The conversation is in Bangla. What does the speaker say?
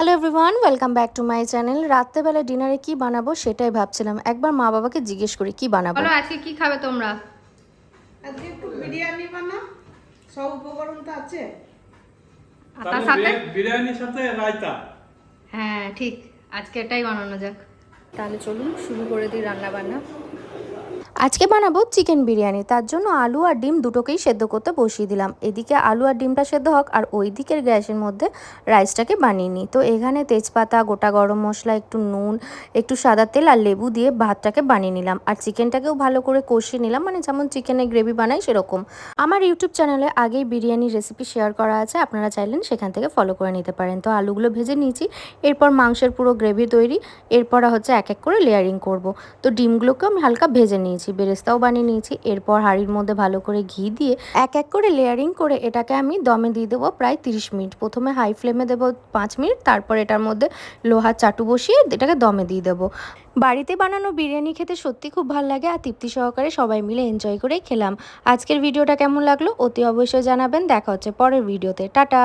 Hello everyone welcome back to my channel রাত্রেবেলা ডিনারে কি বানাবো সেটাই ভাবছিলাম। একবার মা বাবাকে জিজ্ঞেস করি কি বানাবো? বলো আজকে কি খাবে তোমরা? আজকে একটু বিরিয়ানি বানা সব উপকরণ তো আছে। তার সাথে? বিরি- বিরিয়ানির সাথে রায়তা। হ্যাঁ ঠিক। আজকে এটাই বানানো যাক। তাহলে চলুন শুরু করে দিই রান্না বান্না আজকে বানাবো চিকেন বিরিয়ানি। তার জন্য আলু আর ডিম দুটোকেই সেদ্ধ করতে বসিয়ে দিলাম। এদিকে আলু আর ডিমটা সেদ্ধ হোক আর ওই দিকের গ্যাসের মধ্যে রাইসটাকে বানিয়ে নিই। তো এখানে তেজপাতা, গোটা গরম মশলা, একটু নুন, একটু সাদা তেল আর লেবু দিয়ে ভাতটাকে বানিয়ে নিলাম। আর চিকেনটাকেও ভালো করে কষিয়ে নিলাম মানে যেমন চিকেনের গ্রেভি বানাই সেরকম। আমার ইউটিউব চ্যানেলে আগেই বিরিয়ানির রেসিপি শেয়ার করা আছে, আপনারা চাইলেন সেখান থেকে ফলো করে নিতে পারেন। তো আলুগুলো ভেজে নিয়েছি, এরপর মাংসের পুরো গ্রেভি তৈরি, এরপর হচ্ছে এক এক করে লেয়ারিং করব। তো ডিমগুলোকেও আমি হালকা ভেজে নিয়েছি বেরেস্তাও বানিয়ে নিয়েছি। এরপর হাঁড়ির মধ্যে ভালো করে ঘি দিয়ে এক এক করে লেয়ারিং করে এটাকে আমি দমে দিয়ে দেবো প্রায় তিরিশ মিনিট। প্রথমে হাই ফ্লেমে দেবো পাঁচ মিনিট, তারপর এটার মধ্যে লোহার চাটু বসিয়ে এটাকে দমে দিয়ে দেবো। বাড়িতে বানানো বিরিয়ানি খেতে সত্যি খুব ভালো লাগে আর তৃপ্তি সহকারে সবাই মিলে এনজয় করে খেলাম। আজকের ভিডিওটা কেমন লাগল অতি অবশ্যই জানাবেন। দেখা হচ্ছে পরের ভিডিওতে। টাটা!